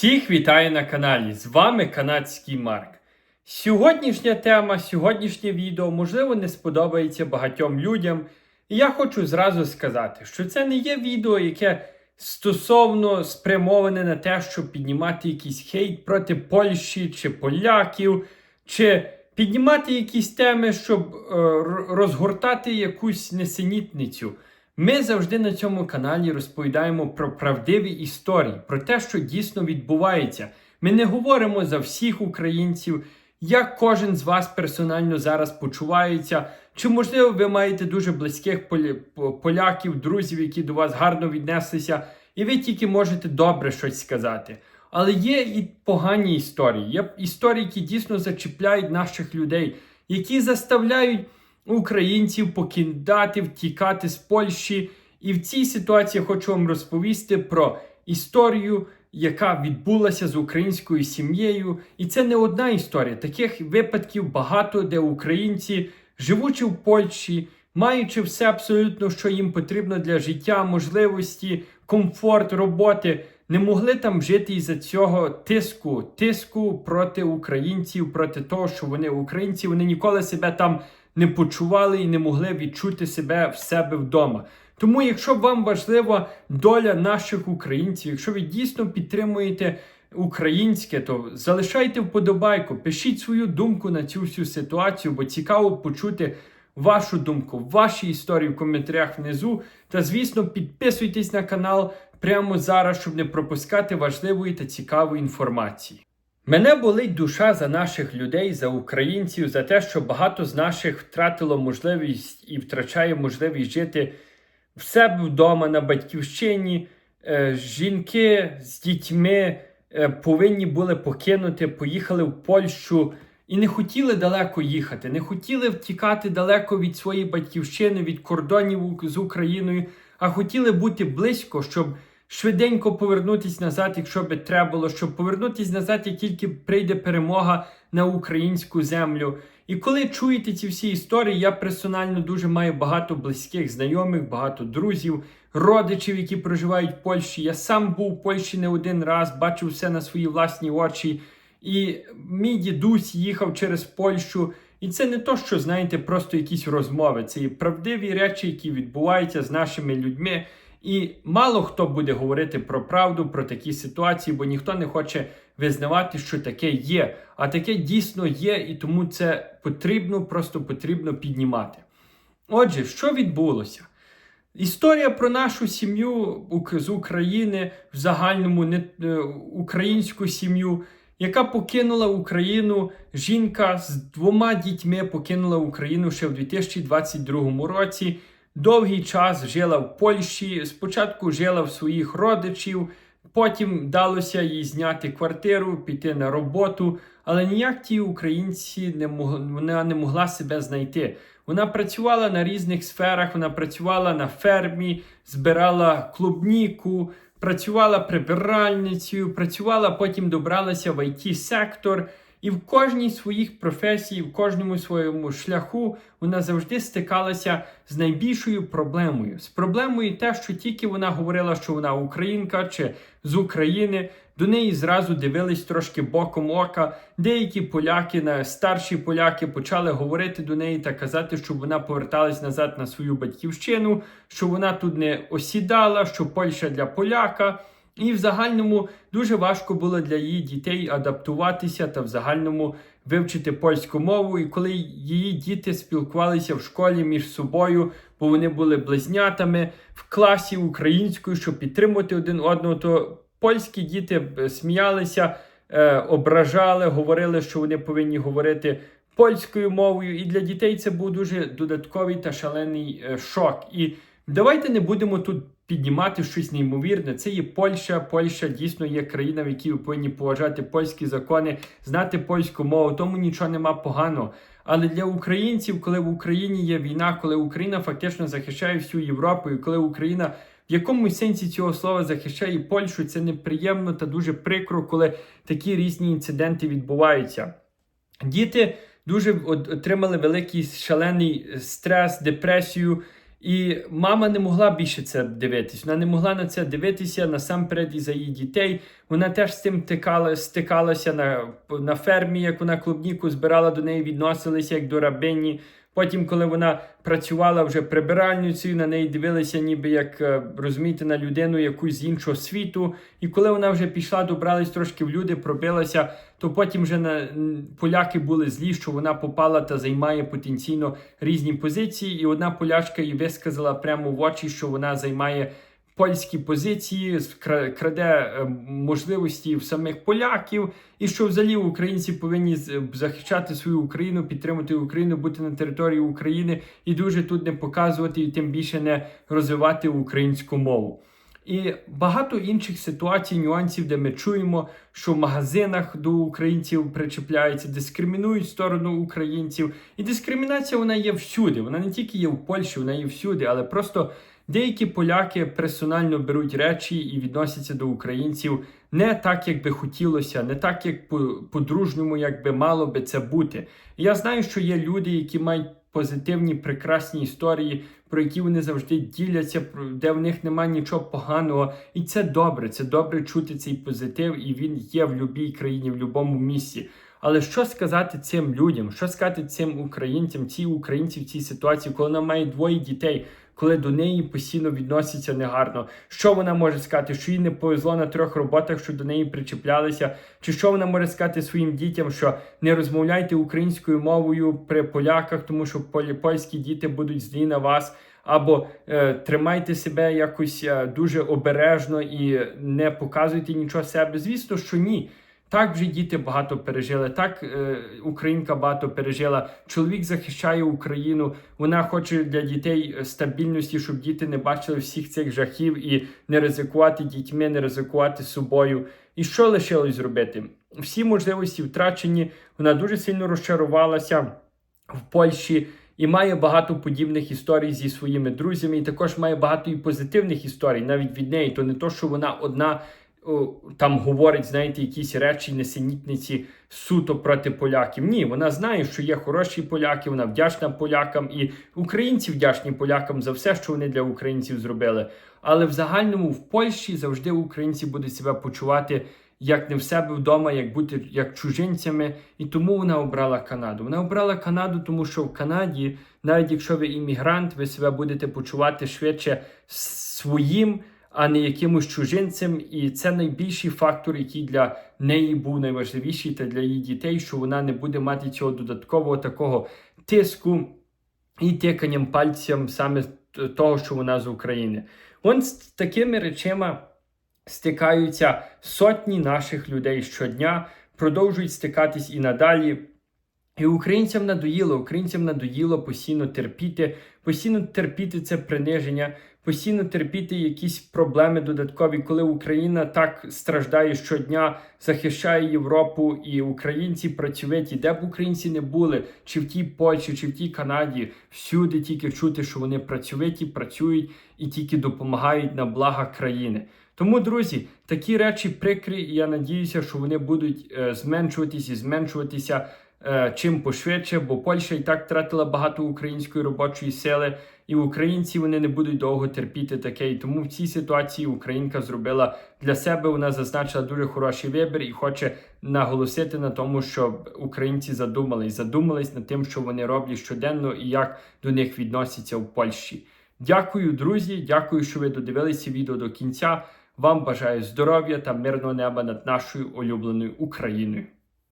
Всіх вітаю на каналі. З вами канадський Марк. Сьогоднішня тема, сьогоднішнє відео, можливо, не сподобається багатьом людям. І я хочу зразу сказати, що це не є відео, яке стосовно спрямоване на те, щоб піднімати якийсь хейт проти Польщі чи поляків, чи піднімати якісь теми, щоб е, розгортати якусь несенітницю. Ми завжди на цьому каналі розповідаємо про правдиві історії, про те, що дійсно відбувається. Ми не говоримо за всіх українців, як кожен з вас персонально зараз почувається. Чи можливо ви маєте дуже близьких поляків, друзів, які до вас гарно віднеслися, і ви тільки можете добре щось сказати. Але є і погані історії. Є історії, які дійсно зачіпляють наших людей, які заставляють українців покидати, втікати з Польщі. І в цій ситуації я хочу вам розповісти про історію, яка відбулася з українською сім'єю. І це не одна історія. Таких випадків багато, де українці, живучи в Польщі, маючи все абсолютно, що їм потрібно для життя, можливості, комфорт, роботи, не могли там жити із-за цього тиску, тиску проти українців, проти того, що вони українці, вони ніколи себе там не почували і не могли відчути себе в себе вдома. Тому, якщо вам важлива доля наших українців, якщо ви дійсно підтримуєте українське, то залишайте вподобайку, пишіть свою думку на цю всю ситуацію, бо цікаво почути вашу думку, ваші історії в коментарях внизу. Та, звісно, підписуйтесь на канал прямо зараз, щоб не пропускати важливої та цікавої інформації. Мене болить душа за наших людей, за українців, за те, що багато з наших втратило можливість і втрачає можливість жити в себе вдома на батьківщині. Е, жінки з дітьми е, повинні були покинути, поїхали в Польщу і не хотіли далеко їхати, не хотіли втікати далеко від своєї батьківщини, від кордонів з Україною, а хотіли бути близько, щоб швиденько повернутися назад, якщо би треба було, щоб повернутися назад, як тільки прийде перемога на українську землю. І коли чуєте ці всі історії, я персонально дуже маю багато близьких знайомих, багато друзів, родичів, які проживають в Польщі. Я сам був в Польщі не один раз, бачив все на свої власні очі. І мій дідусь їхав через Польщу. І це не то, що знаєте, просто якісь розмови. Це є правдиві речі, які відбуваються з нашими людьми. І мало хто буде говорити про правду, про такі ситуації, бо ніхто не хоче визнавати, що таке є. А таке дійсно є, і тому це потрібно, просто потрібно піднімати. Отже, що відбулося? Історія про нашу сім'ю з України в загальному не, е, українську сім'ю, яка покинула Україну. Жінка з двома дітьми покинула Україну ще в 2022 році. Довгий час жила в Польщі. Спочатку жила в своїх родичів, потім вдалося їй зняти квартиру, піти на роботу. Але ніяк ті українці не мог, вона не могла себе знайти. Вона працювала на різних сферах, вона працювала на фермі, збирала клубніку, працювала прибиральницею, працювала, потім добралася в it сектор І в кожній своїх професії, в кожному своєму шляху вона завжди стикалася з найбільшою проблемою. З проблемою те, що тільки вона говорила, що вона українка чи з України, до неї зразу дивились трошки боком ока. Деякі поляки, старші поляки, почали говорити до неї та казати, щоб вона поверталась назад на свою батьківщину, що вона тут не осідала, що Польща для поляка. І в загальному дуже важко було для її дітей адаптуватися та в загальному вивчити польську мову. І коли її діти спілкувалися в школі між собою, бо вони були близнятами в класі українською, щоб підтримувати один одного, то польські діти сміялися, е, ображали, говорили, що вони повинні говорити польською мовою. І для дітей це був дуже додатковий та шалений е, шок. І давайте не будемо тут піднімати щось неймовірне. Це є Польща. Польща дійсно є країна, в якій ви повинні поважати польські закони, знати польську мову, тому нічого нема поганого. Але для українців, коли в Україні є війна, коли Україна фактично захищає всю Європу, і коли Україна в якомусь сенсі цього слова захищає Польщу, це неприємно та дуже прикро, коли такі різні інциденти відбуваються. Діти дуже отримали великий шалений стрес, депресію. І мама не могла більше це дивитись. Вона не могла на це дивитися насамперед і за її дітей. Вона теж з цим тикала, стикалася на, на фермі, як вона клубніку збирала до неї, відносилися як до рабині. Потім, коли вона працювала вже прибиральницею, на неї дивилися, ніби як е, розумієте, на людину якусь з іншого світу. І коли вона вже пішла, добрались трошки в люди, пробилася, то потім вже на поляки були злі, що вона попала та займає потенційно різні позиції. І одна полячка їй висказала прямо в очі, що вона займає. Польські позиції краде е, можливості в самих поляків, і що взагалі українці повинні захищати свою Україну, підтримати Україну, бути на території України і дуже тут не показувати, і тим більше не розвивати українську мову. І багато інших ситуацій, нюансів, де ми чуємо, що в магазинах до українців причепляються, дискримінують сторону українців. І дискримінація вона є всюди. Вона не тільки є в Польщі, вона є всюди, але просто деякі поляки персонально беруть речі і відносяться до українців не так, як би хотілося, не так, як по- по-дружньому, як би мало би це бути. Я знаю, що є люди, які мають позитивні, прекрасні історії, про які вони завжди діляться, де в них немає нічого поганого. І це добре. Це добре чути цей позитив, і він є в будь-якій країні, в будь-якому місці. Але що сказати цим людям? Що сказати цим українцям, ці українці в цій ситуації, коли вона має двоє дітей, коли до неї постійно відносяться негарно? Що вона може сказати? Що їй не повезло на трьох роботах, що до неї причеплялися? Чи що вона може сказати своїм дітям, що не розмовляйте українською мовою при поляках, тому що польські діти будуть злі на вас? Або е, тримайте себе якось е, дуже обережно і не показуйте нічого себе. Звісно, що ні. Так вже діти багато пережили. Так е, Українка багато пережила. Чоловік захищає Україну. Вона хоче для дітей е, стабільності, щоб діти не бачили всіх цих жахів і не ризикувати дітьми, не ризикувати собою. І що лишилось зробити? Всі можливості втрачені. Вона дуже сильно розчарувалася в Польщі. І має багато подібних історій зі своїми друзями, і також має багато і позитивних історій навіть від неї. То не то, що вона одна там говорить, знаєте, якісь речі, несенітниці суто проти поляків. Ні, вона знає, що є хороші поляки, вона вдячна полякам, і українці вдячні полякам за все, що вони для українців зробили. Але в загальному в Польщі завжди українці будуть себе почувати як не в себе вдома, як бути як чужинцями. І тому вона обрала Канаду. Вона обрала Канаду, тому що в Канаді, навіть якщо ви іммігрант, ви себе будете почувати швидше своїм, а не якимось чужинцем. І це найбільший фактор, який для неї був найважливіший, та для її дітей, що вона не буде мати цього додаткового такого тиску і тиканням пальцем саме того, що вона з України. От з такими речима стикаються сотні наших людей щодня, продовжують стикатись і надалі. І українцям надоїло, українцям надоїло постійно терпіти, постійно терпіти це приниження, постійно терпіти якісь проблеми додаткові, коли Україна так страждає щодня, захищає Європу, і українці працьовиті, де б українці не були, чи в тій Польщі, чи в тій Канаді, всюди тільки чути, що вони працьовиті, працюють і тільки допомагають на блага країни. Тому, друзі, такі речі прикрі, і я надіюся, що вони будуть е, зменшуватись і зменшуватися чим пошвидше, бо Польща і так втратила багато української робочої сили, і українці вони не будуть довго терпіти таке. І тому в цій ситуації Українка зробила для себе. Вона зазначила дуже хороший вибір і хоче наголосити на тому, щоб українці задумались, задумались над тим, що вони роблять щоденно і як до них відносяться в Польщі. Дякую, друзі. Дякую, що ви додивилися відео до кінця. Вам бажаю здоров'я та мирного неба над нашою улюбленою Україною.